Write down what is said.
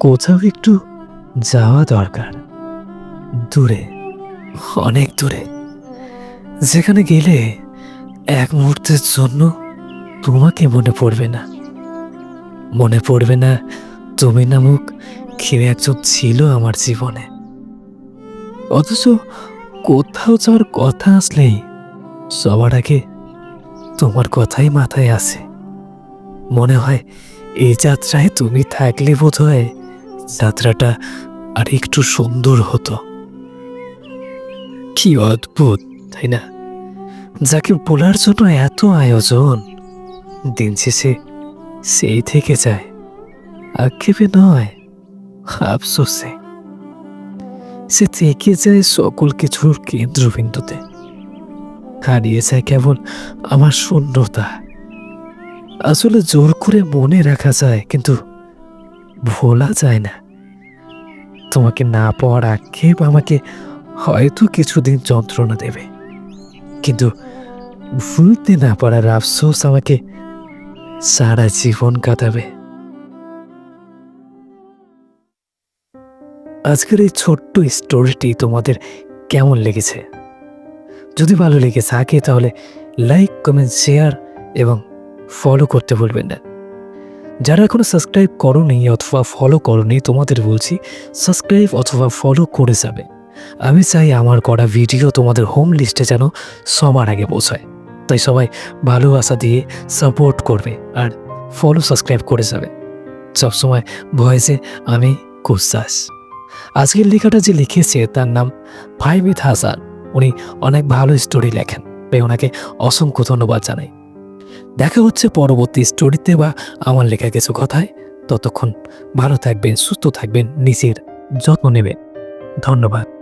কোথাও একটু যাওয়া দরকার। দূরে, অনেক দূরে। যেখানে গেলে এক মুহূর্তের জন্য তোমাকে মনে পড়বে না। মনে পড়বে না তুমি নামক কেউ একজন ছিল আমার জীবনে। অথচ কোথাও যাওয়ার কথা আসলেই সবার আগে তোমার কথাই মাথায় আসে। মনে হয় এই যাত্রায় তুমি থাকলে বোধ হয় যাত্রাটা আর একটু সুন্দর হতো। কি অদ্ভুত, তাই না? যাকে বলার জন্য এত আয়োজন, দিন শেষে সেই থেকে যায়। আক্ষেপে নয়, আফসোসে। সে থেকে যায় সকল কিছুর কেন্দ্রবিন্দুতে। হারিয়ে যায় কেবল আমার শূন্যতা। আসলে জোর করে মনে রাখা যায়, কিন্তু ভোলা যায় না। তোমাকে না পাওয়ার আক্ষেপ আমাকে হয়তো কিছুদিন যন্ত্রণা দেবে। কিন্তু ভুলতে না পারার আফসোস আমাকে সারা জীবন কাটাবে। আজকের এই ছোট্ট স্টোরিটি তোমাদের কেমন লেগেছে? যদি ভালো লেগে থাকে তাহলে লাইক কমেন্ট শেয়ার এবং ফলো করতে ভুলবেন না। যারা এখনও সাবস্ক্রাইব করনি অথবা ফলো করনি, তোমাদের বলছি সাবস্ক্রাইব অথবা ফলো করে যাবে। আমি চাই আমার করা ভিডিও তোমাদের হোম লিস্টে যেন সবার আগে পৌঁছায়। তাই সবাই ভালোবাসা দিয়ে সাপোর্ট করবে আর ফলো সাবস্ক্রাইব করে যাবে। সবসময় ভয়েসে আমি কুসাস। আজকের লেখাটা যে লিখেছে তার নাম ফাইমিদ হাসান। উনি অনেক ভালো স্টোরি লেখেন। তাই ওনাকে অসংখ্য ধন্যবাদ জানাই। দেখা হচ্ছে পরবর্তী স্টোরিতে বা আমার লেখা কিছু কথায়। ততক্ষণ ভালো থাকবেন, সুস্থ থাকবেন, নিজের যত্ন নেবেন। ধন্যবাদ।